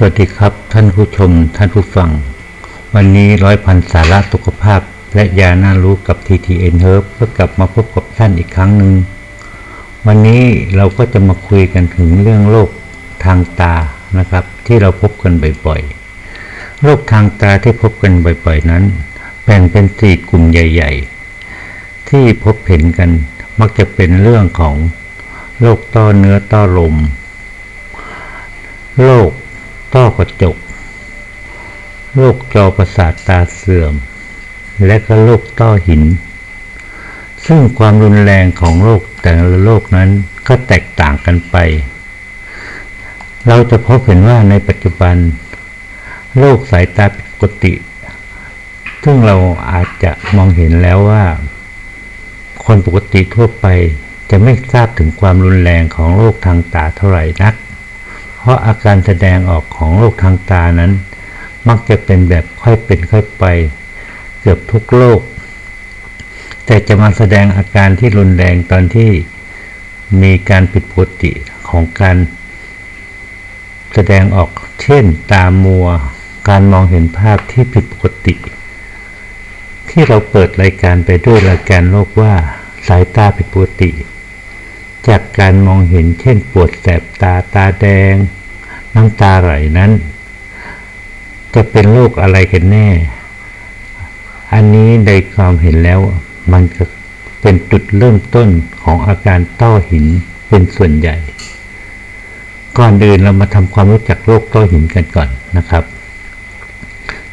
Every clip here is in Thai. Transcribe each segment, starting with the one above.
สวัสดีครับท่านผู้ชมท่านผู้ฟัง วันนี้ร้อยพันสาระสุขภาพ และยาน่ารู้กับ TTN Herb ก็กลับมาพบกับท่านอีกครั้งหนึ่ง วันนี้เราก็จะมาคุยกันถึงเรื่องโรคทางตานะครับ ที่เราพบกันบ่อยๆโรคทางตาที่พบกันบ่อยๆนั้นแบ่งเป็นสี่กลุ่มใหญ่ ๆ ที่พบเห็นกันมักจะเป็นเรื่องของโรคต้อเนื้อต้อลมโรค ต้อกระจก โรคจอประสาทตาเสื่อม และก็โรคต้อหิน ซึ่งความรุนแรงของโรคแต่ละโรคนั้นก็แตกต่างกันไป เราจะพบเห็นว่าในปัจจุบัน โรคสายตาผิดปกติ ซึ่งเราอาจจะมองเห็นแล้วว่า คนปกติทั่วไปจะไม่ทราบถึงความรุนแรงของโรคทางตาเท่าไหร่นัก เพราะอาการแสดงออกของโรคทางตานั้น มักจะเป็นแบบค่อยเป็นค่อยไป เกือบทุกโรค แต่จะมาแสดงอาการที่รุนแรงตอนที่มีการผิดปกติของการแสดงออกเช่นตามัว การมองเห็นภาพที่ผิดปกติ ที่เราเปิดรายการไปด้วยรายการโรคว่าสายตาผิดปกติ จากการมองเห็นเช่นปวดแสบตาตาแดง น้ำตาไหลนั้น จะเป็นโรคอะไรกันแน่ อันนี้ในความเห็นแล้ว มันก็เป็นจุดเริ่มต้นของอาการต้อหินเป็นส่วนใหญ่ ก่อนอื่นเรามาทำความรู้จักโรคต้อหินกันก่อนนะครับ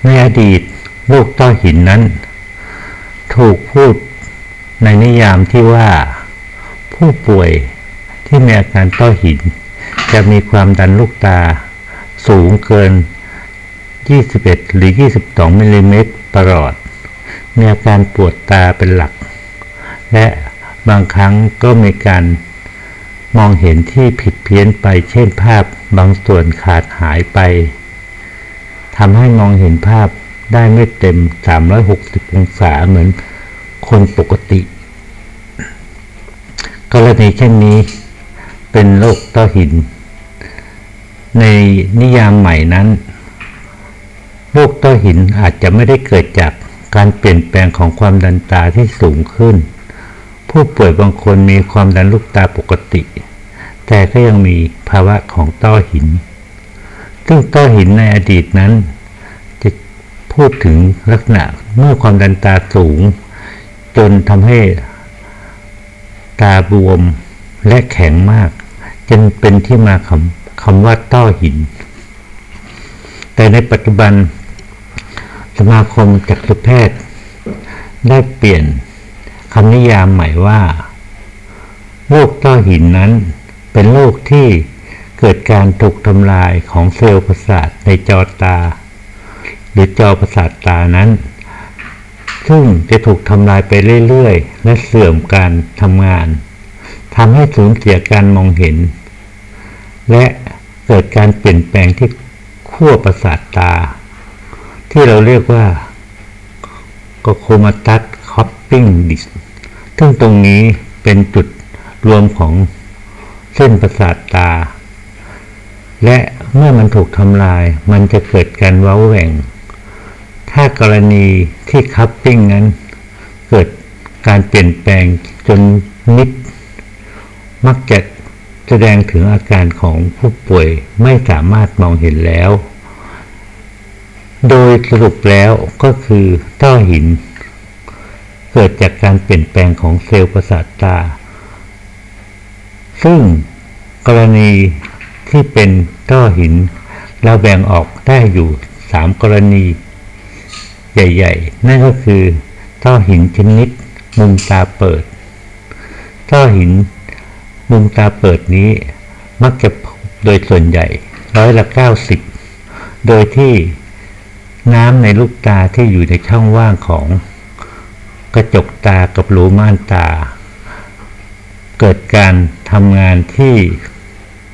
ในอดีตโรคต้อหินนั้น ถูกพูดในนิยามที่ว่าผู้ป่วยที่มีอาการต้อหิน จะมีความดันลูกตาสูงเกิน 21 หรือ 22มิลลิเมตรประหลอด มีอาการปวดตาเป็นหลัก และบางครั้งก็มีการมองเห็นที่ผิดเพี้ยนไป เช่นภาพบางส่วนขาดหายไป ทำให้มองเห็นภาพได้ไม่เต็ม 360 องศาเหมือนคนปกติ กรณีเช่นนี้เป็นโรคต้อหิน ในนิยามใหม่นั้นโรคต้อหินอาจจะไม่ได้เกิดจากการเปลี่ยนแปลงของความดันตาที่สูงขึ้น ผู้ป่วยบางคนมีความดันลูกตาปกติ แต่ก็ยังมีภาวะของต้อหิน ซึ่งต้อหินในอดีตนั้น จะพูดถึงลักษณะเมื่อความดันตาสูง จนทำให้ตาบวมและแข็งมากจนเป็นที่มาคำ คำว่าต้อหิน แต่ในปัจจุบันสมาคมจักษุแพทย์ ได้เปลี่ยนคำนิยามใหม่ว่าโรคต้อหินนั้น เป็นโรคที่เกิดการถูกทำลายของเซลล์ประสาทในจอตา หรือจอประสาทตานั้น ซึ่งจะถูกทำลายไปเรื่อยๆ และเสื่อมการทำงานทำให้สูญเสียการมองเห็น และ เกิดการเปลี่ยนแปลงที่ขั้วประสาทตา ที่เราเรียกว่าก็โคมาตัสคอปปิ้งดิสซึ่งตรงนี้เป็นจุดรวมของเส้นประสาทตา และเมื่อมันถูกทำลายมันจะเกิดการเว้าแหว่ง ถ้ากรณีที่คัพปิ้งนั้น เกิดการเปลี่ยนแปลงจนนิด มักจะ แสดงถึงอาการของผู้ป่วยไม่สามารถมองเห็นแล้ว โดยสรุปแล้วก็คือต้อหิน เกิดจากการเปลี่ยนแปลงของเซลล์ประสาทตา ซึ่งกรณีที่เป็นต้อหิน เราแบ่งออกได้อยู่สามกรณี ใหญ่ ๆ นั่นก็คือต้อหินชนิดมุมตาเปิด ต้อหิน มุมตาเปิดนี้มักจะพบโดยส่วนใหญ่ร้อยละเก้าสิบโดยที่น้ำในลูกตาที่อยู่ในช่องว่างของกระจกตากับรูม่านตา เกิดการทำงานที่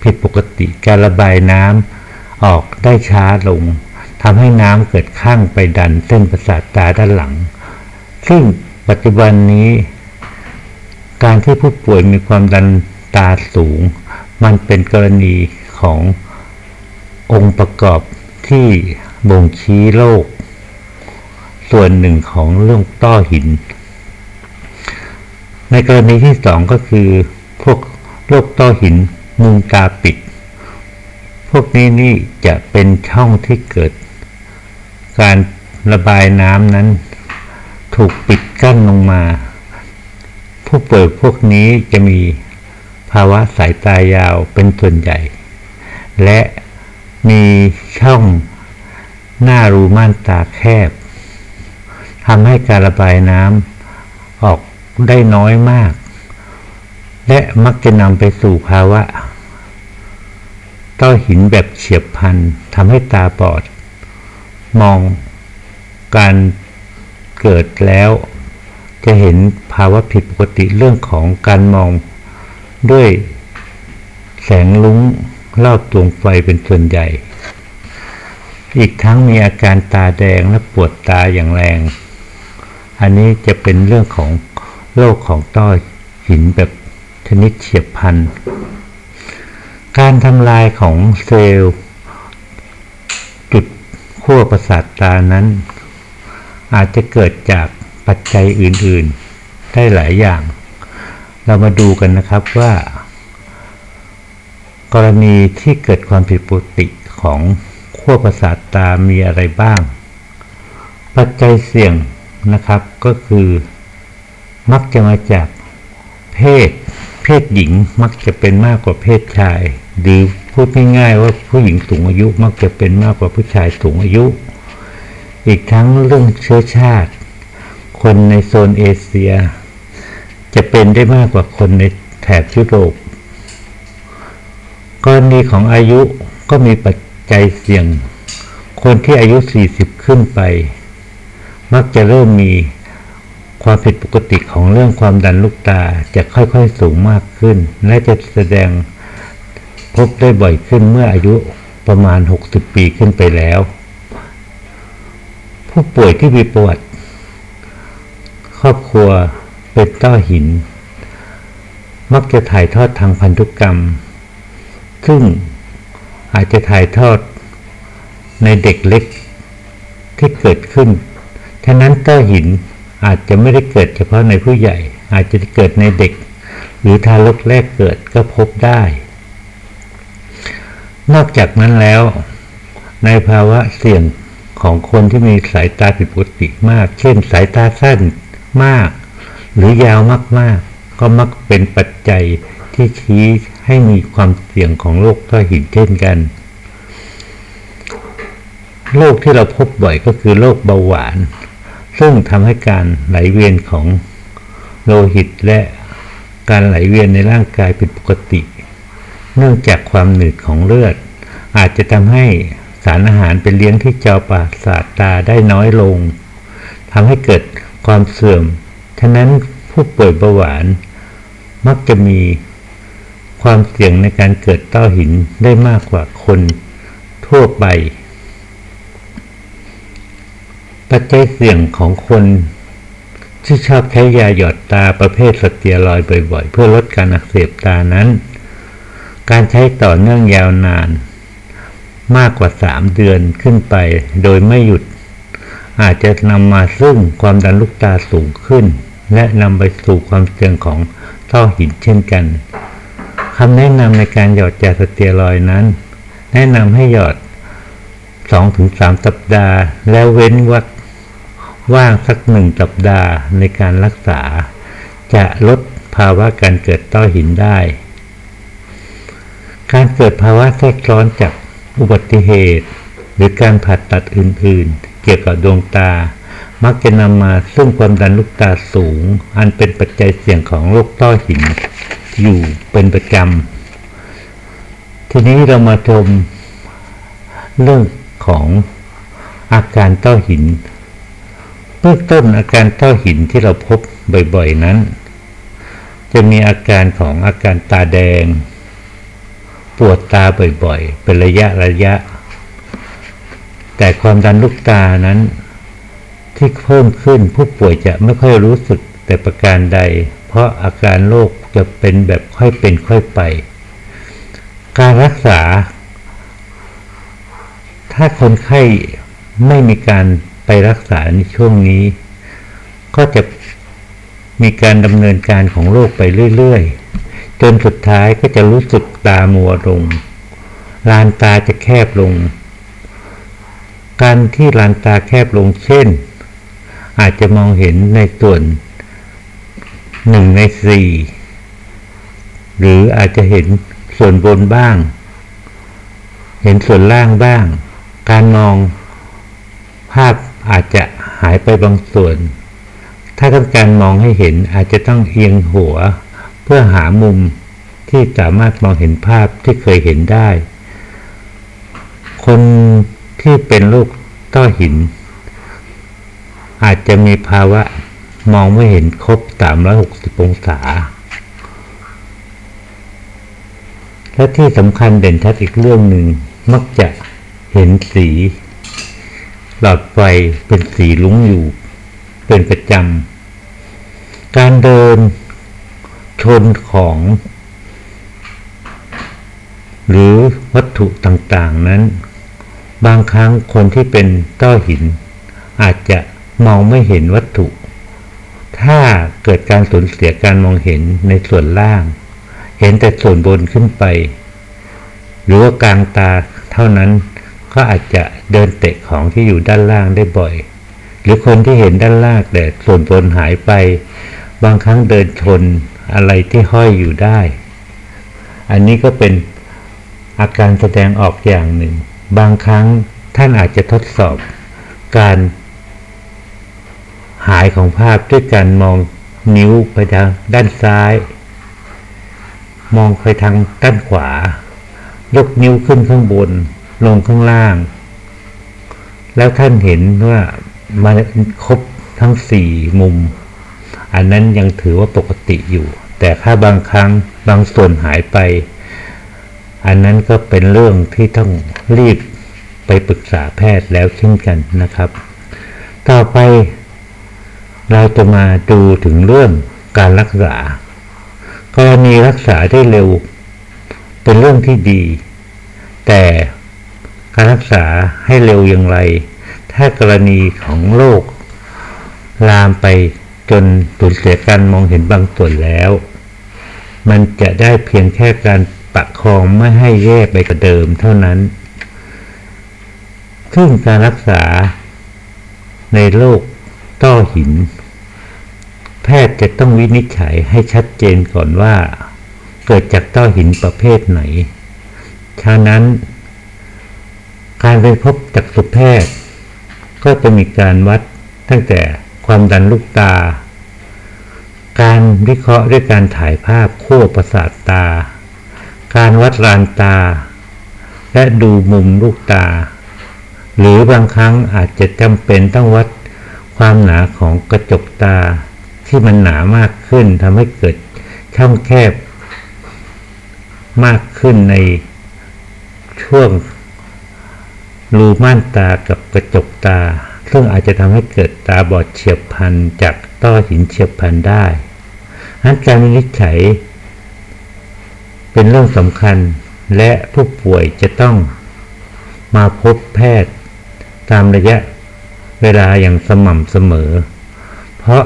ผิดปกติการระบายน้ำออกได้ช้าลงทำให้น้ำเกิดข้างไปดันเส้นประสาทตาด้านหลัง ซึ่งปัจจุบันนี้ การที่ผู้ป่วยมีความดัน ตาสูง มันเป็นกรณีขององค์ประกอบที่บ่งชี้โรคส่วนหนึ่งของเรื่องต้อหิน ในกรณีที่สองก็คือ พวกโรคต้อหินมุมตาปิด พวกนี้นี่จะเป็นช่องที่เกิด การระบายน้ำนั้น ถูกปิดกั้นลงมา ผู้ป่วยพวกนี้จะมี ภาวะสายตายาวเป็นส่วนใหญ่ และมีช่องหน้ารูม่านตาแคบทำให้การระบายน้ำออกได้น้อยมาก และมักจะนำไปสู่ภาวะต้อหินแบบเฉียบพลันทำให้ตาบอด มองการเกิดแล้ว จะเห็นภาวะผิดปกติเรื่องของการมอง ด้วยแสงลุ้งรอบดวงไฟเป็นส่วนใหญ่ อีกทั้งมีอาการตาแดงและปวดตาอย่างแรง อันนี้จะเป็นเรื่องของโรคของต้อหินแบบชนิดเฉียบพลัน การทำลายของเซลล์จุดขั้วประสาทตานั้น อาจจะเกิดจากปัจจัยอื่นๆ ได้หลายอย่าง เรามาดูกันนะครับว่า กรณีที่เกิดความผิดปกติของขั้วประสาทตามีอะไรบ้าง ปัจจัยเสี่ยงนะครับก็คือ มักจะมาจากเพศ เพศหญิงมักจะเป็นมากกว่าเพศชาย หรือพูดง่ายๆว่าผู้หญิงสูงอายุมักจะเป็นมากกว่าผู้ชายสูงอายุ อีกทั้งเรื่องเชื้อชาติ คนในโซนเอเชีย จะเป็นได้มากกว่าคนในแถบยุโรปกรณีของอายุก็มีปัจจัยเสี่ยง คนที่อายุ 40 ขึ้นไป มักจะเริ่มมีความผิดปกติของเรื่องความดันลูกตาจะค่อยๆสูงมากขึ้น และจะแสดงพบได้บ่อยขึ้นเมื่ออายุประมาณ 60 ปีขึ้นไปแล้ว ผู้ป่วยที่มีประวัติ ครอบครัว เป็นต้อหิน มักจะถ่ายทอดทางพันธุกรรม ซึ่งอาจจะถ่ายทอดในเด็กเล็กที่เกิดขึ้น ฉะนั้นต้อหินอาจจะไม่ได้เกิดเฉพาะในผู้ใหญ่ อาจจะเกิดในเด็ก หรือทารกแรกเกิดก็พบได้ นอกจากนั้นแล้ว ในภาวะเสี่ยงของคนที่มีสายตาผิดปกติมาก เช่นสายตาสั้นมาก หรือยาวมากๆ ก็มักเป็นปัจจัยที่ชี้ให้มีความเสี่ยงของโรคต้อหินเช่นกันโรคที่เราพบบ่อยก็คือโรคเบาหวาน ซึ่งทำให้การไหลเวียนของโลหิตและการไหลเวียนในร่างกายผิดปกติ เนื่องจากความหนืดของเลือด อาจจะทำให้สารอาหารเป็นเลี้ยงที่จอประสาทตาได้น้อยลงทำให้เกิดความเสื่อม ฉะนั้นผู้ป่วยเบาหวาน มักจะมีความเสี่ยงในการเกิดต้อหินได้มากกว่าคนทั่วไป ปัจจัยเสี่ยงของคนที่ชอบใช้ยาหยอดตาประเภทสเตียรอยบ่อยๆ เพื่อลดการอักเสบตานั้น การใช้ต่อเนื่องยาวนาน มากกว่า 3 เดือนขึ้นไป โดยไม่หยุด อาจจะนำมาซึ่งความดันลูกตาสูงขึ้น และนำไปสู่ความเสี่ยงของต้อหินเช่นกันคำแนะนำในการหยอดยาสเตียรอยนั้น แนะนำให้หยอด 2-3 สัปดาห์ แล้วเว้นวักว่างสักหนึ่งสัปดาห์ในการรักษา จะลดภาวะการเกิดต้อหินได้ การเกิดภาวะแทรกซ้อนจากอุบัติเหตุ หรือการผ่าตัดอื่นๆ เกี่ยวกับดวงตา มักจะนำมาซึ่งความดันลูกตาสูง อันเป็นปัจจัยเสี่ยงของโรคต้อหินอยู่เป็นประจำ ทีนี้เรามาชมเรื่องของอาการต้อหิน เบื้องต้นอาการต้อหินที่เราพบบ่อยๆนั้น จะมีอาการของอาการตาแดง ปวดตาบ่อยๆ เป็นระยะระยะ แต่ความดันลูกตานั้น ที่เพิ่มขึ้นผู้ป่วยจะไม่ค่อยรู้สึกแต่ประการใด เพราะอาการโรคจะเป็นแบบค่อยเป็นค่อยไป การรักษา ถ้าคนไข้ไม่มีการไปรักษาในช่วงนี้ ก็จะมีการดำเนินการของโรคไปเรื่อยๆ จนสุดท้ายก็จะรู้สึกตามัวลง ลานตาจะแคบลง การที่ลานตาแคบลงเช่น อาจจะมองเห็นในส่วนหนึ่งในสี่หรืออาจจะเห็นส่วนบนบ้าง เห็นส่วนล่างบ้าง การมองภาพอาจจะหายไปบางส่วน ถ้าต้องการมองให้เห็นอาจจะต้องเอียงหัว เพื่อหามุมที่สามารถมองเห็นภาพที่เคยเห็นได้ คนที่เป็นโรคต้อหิน อาจจะมีภาวะมองไม่เห็นครบ 360 องศา และที่สำคัญเด่นชัดอีกเรื่องหนึ่ง มักจะเห็นสี หลอดไฟเป็นสีลุ้งอยู่ เป็นประจำ การเดินชนของ หรือวัตถุต่างๆนั้น บางครั้งคนที่เป็นต้อหิน อาจจะ มองไม่เห็นวัตถุ ถ้าเกิดการสูญเสียการมองเห็นในส่วนล่าง เห็นแต่ส่วนบนขึ้นไป หรือว่ากลางตาเท่านั้นก็อาจจะเดินเตะของที่อยู่ด้านล่างได้บ่อย หรือคนที่เห็นด้านล่างแต่ส่วนบนหายไป บางครั้งเดินชนอะไรที่ห้อยอยู่ได้ อันนี้ก็เป็นอาการแสดงออกอย่างหนึ่ง บางครั้งท่านอาจจะทดสอบการ หายของภาพด้วยการมองนิ้วไปทางด้านซ้าย มองไปทางด้านขวา ยกนิ้วขึ้นข้างบน ลงข้างล่าง แล้วท่านเห็นว่ามันครบทั้งสี่มุม อันนั้นยังถือว่าปกติอยู่ แต่ถ้าบางครั้งบางส่วนหายไป อันนั้นก็เป็นเรื่องที่ต้องรีบไปปรึกษาแพทย์แล้วเช่นกันนะครับ ต่อไป เราจะมาดูถึงเรื่องการรักษา กรณีรักษาได้เร็ว เป็นเรื่องที่ดี แต่การรักษาให้เร็วอย่างไร ถ้ากรณีของโรคลามไปจนสูญเสียการมองเห็นบางส่วนแล้ว มันจะได้เพียงแค่การประคองไม่ให้แย่ไปกว่าเดิมเท่านั้น ซึ่งการรักษาในโรคต้อหิน แพทย์จะต้องวินิจฉัยให้ชัดเจนก่อนว่า เกิดจากต้อหินประเภทไหน ฉะนั้น การไปพบจักษุแพทย์ ก็จะมีการวัดตั้งแต่ความดันลูกตา การวิเคราะห์ด้วยการถ่ายภาพขั้วประสาทตา การวัดรานตา และดูมุมลูกตา หรือบางครั้งอาจจะจำเป็นต้องวัดความหนาของกระจกตา ที่มันหนามากขึ้นทำให้เกิดช่องแคบมากขึ้นในช่วงรูม่านตากับกระจกตา ซึ่งอาจจะทำให้เกิดตาบอดเฉียบพลันจากต้อหินเฉียบพลันได้นั้นการวินิจฉัย เป็นเรื่องสำคัญและผู้ป่วยจะต้องมาพบแพทย์ ตามระยะเวลาอย่างสม่ำเสมอ เพราะ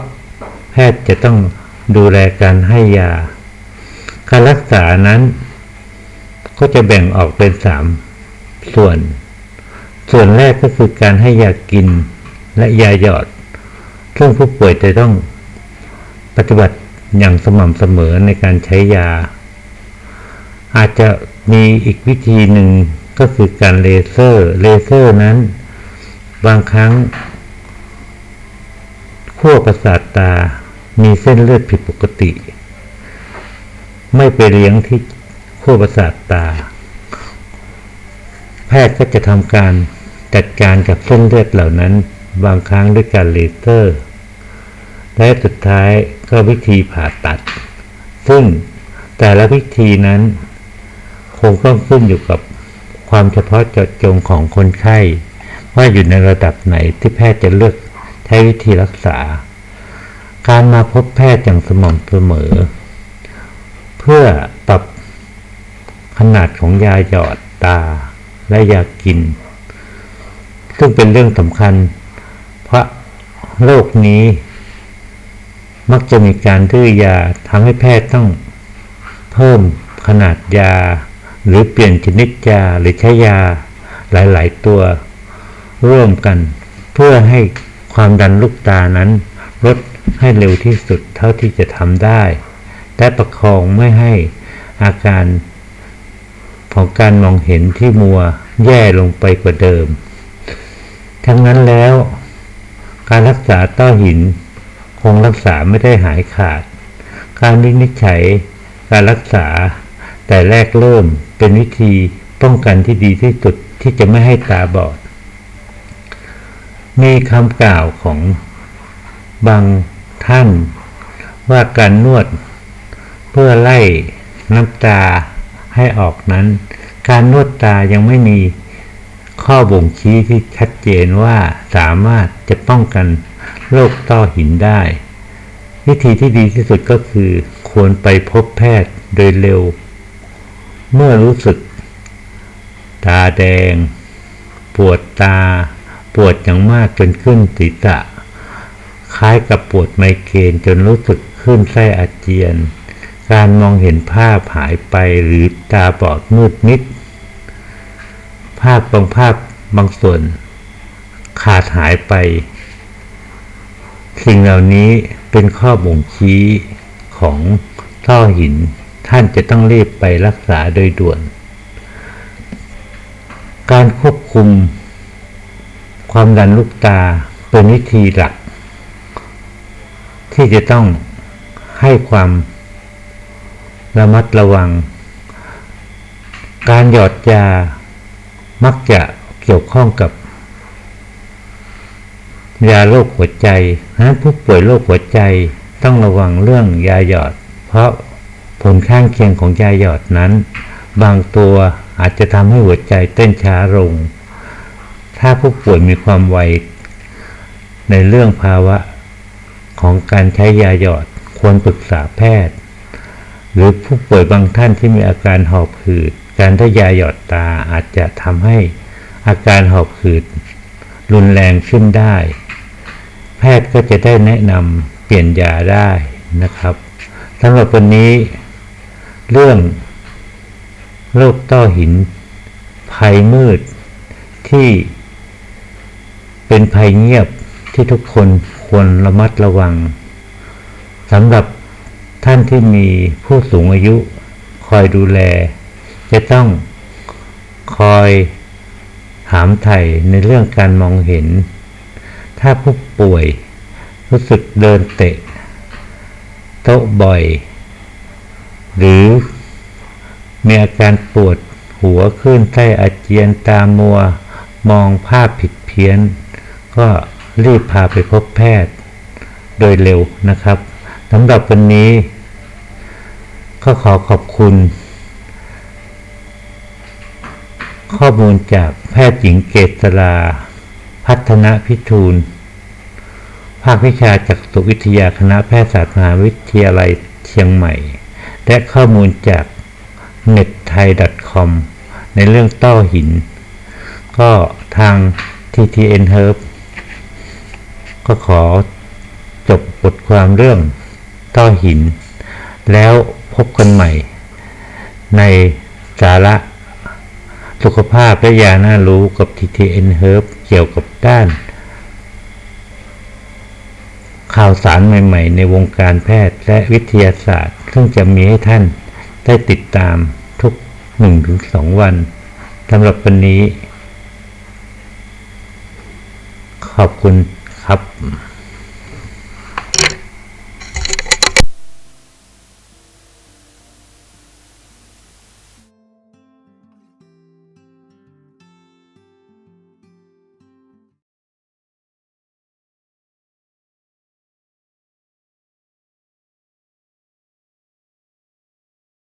แพทย์จะต้องดูแลการให้ยา การรักษานั้น ก็จะแบ่งออกเป็นสามส่วน ส่วนแรกก็คือการให้ยากินและยาหยอด ซึ่งผู้ป่วยจะต้องปฏิบัติอย่างสม่ำเสมอในการใช้ยา อาจจะมีอีกวิธีหนึ่งก็คือการเลเซอร์ เลเซอร์นั้น บางครั้งขั้วประสาทตา มีเส้นเลือดผิดปกติ ไม่ไปเลี้ยงที่ขั้วประสาทตา แพทย์ก็จะทำการจัดการกับเส้นเลือดเหล่านั้นบางครั้งด้วยการเลเซอร์ และสุดท้ายก็วิธีผ่าตัด ซึ่งแต่ละวิธีนั้น คงต้องขึ้นอยู่กับความเฉพาะเจาะจงของคนไข้ ว่าอยู่ในระดับไหนที่แพทย์จะเลือกใช้วิธีรักษา การมาพบแพทย์อย่างสม่ำเสมอ เพื่อปรับขนาดของยาหยอดตาและยากิน ซึ่งเป็นเรื่องสำคัญ เพราะโรคนี้ มักจะมีการดื้อยาทำให้แพทย์ต้องเพิ่มขนาดยา หรือเปลี่ยนชนิดยาหรือใช้ยาหลาย ๆ ตัวร่วมกัน เพื่อให้ความดันลูกตานั้นลด ให้เร็วที่สุดเท่าที่จะทำได้ และประคองไม่ให้อาการของการมองเห็นที่มัวแย่ลงไปกว่าเดิม ทั้งนั้นแล้ว การรักษาต้อหิน คงรักษาไม่ได้หายขาด การวินิจฉัย การรักษา แต่แรกเริ่มเป็นวิธีป้องกันที่ดีที่สุดที่จะไม่ให้ตาบอด มีคำกล่าวของบาง ท่านว่าการนวดเพื่อไล่น้ำตาให้ออกนั้น การนวดตายังไม่มีข้อบ่งชี้ที่ชัดเจนว่าสามารถจะป้องกันโรคต้อหินได้ วิธีที่ดีที่สุดก็คือควรไปพบแพทย์โดยเร็ว เมื่อรู้สึก ตาแดง ปวดตา ปวดอย่างมากจนขึ้นศีรษะ คล้ายกับปวดไมเกรนจนรู้สึกขึ้นไส้อาเจียน การมองเห็นภาพหายไปหรือตาบอดมืดมิด ภาพบางภาพบางส่วน ขาดหายไป สิ่งเหล่านี้เป็นข้อบ่งชี้ของต้อหิน ท่านจะต้องรีบไปรักษาโดยด่วน การควบคุมความดันลูกตาเป็นวิธีหลัก ที่จะต้องให้ความระมัดระวัง การหยอดยามักจะเกี่ยวข้องกับ ยาโรคหัวใจฉะนั้นผู้ป่วยโรคหัวใจต้องระวังเรื่องยาหยอด เพราะผลข้างเคียงของยาหยอดนั้น บางตัวอาจจะทำให้หัวใจเต้นช้าลง ถ้าผู้ป่วยมีความไวในเรื่องภาวะ ของการใช้ยาหยอดควรปรึกษาแพทย์ หรือผู้ป่วยบางท่านที่มีอาการหอบหืด การได้ยาหยอดตาอาจจะทำให้อาการหอบหืด รุนแรงขึ้นได้ แพทย์ก็จะได้แนะนำเปลี่ยนยาได้นะครับสำหรับวันนี้ เรื่องโรคต้อหิน ภัยมืดที่เป็นภัยเงียบ ที่ทุกคนควรระมัดระวังสำหรับท่านที่มีผู้สูงอายุคอยดูแล จะต้องคอยถามไถ่ในเรื่องการมองเห็น ถ้าผู้ป่วยรู้สึกเดินเตะ โต๊ะบ่อย หรือมีอาการปวดหัวขึ้นไส้อาเจียนตามัว มองภาพผิดเพี้ยน ก็ รีบพาไปพบแพทย์โดยเร็วนะครับสำหรับวันนี้ ก็ขอขอบคุณ ข้อมูลจากแพทย์หญิงเกษราพัฒนพิทูล ภาควิชาจากสุวิทยาคณะแพทยศาสตร์มหาวิทยาลัยเชียงใหม่ และข้อมูลจาก n e t t h a i .com ในเรื่องต้อหิน ก็ทาง TTN Herb ก็ขอจบบทความเรื่องต้อหิน แล้วพบกันใหม่ ในสาระสุขภาพและยาน่ารู้กับ TTN Herb เกี่ยวกับด้าน ข่าวสารใหม่ ๆ ในวงการแพทย์และวิทยาศาสตร์ ซึ่งจะมีให้ท่านได้ติดตามทุก 1-2 วันสำหรับวันนี้ ขอบคุณ ครับ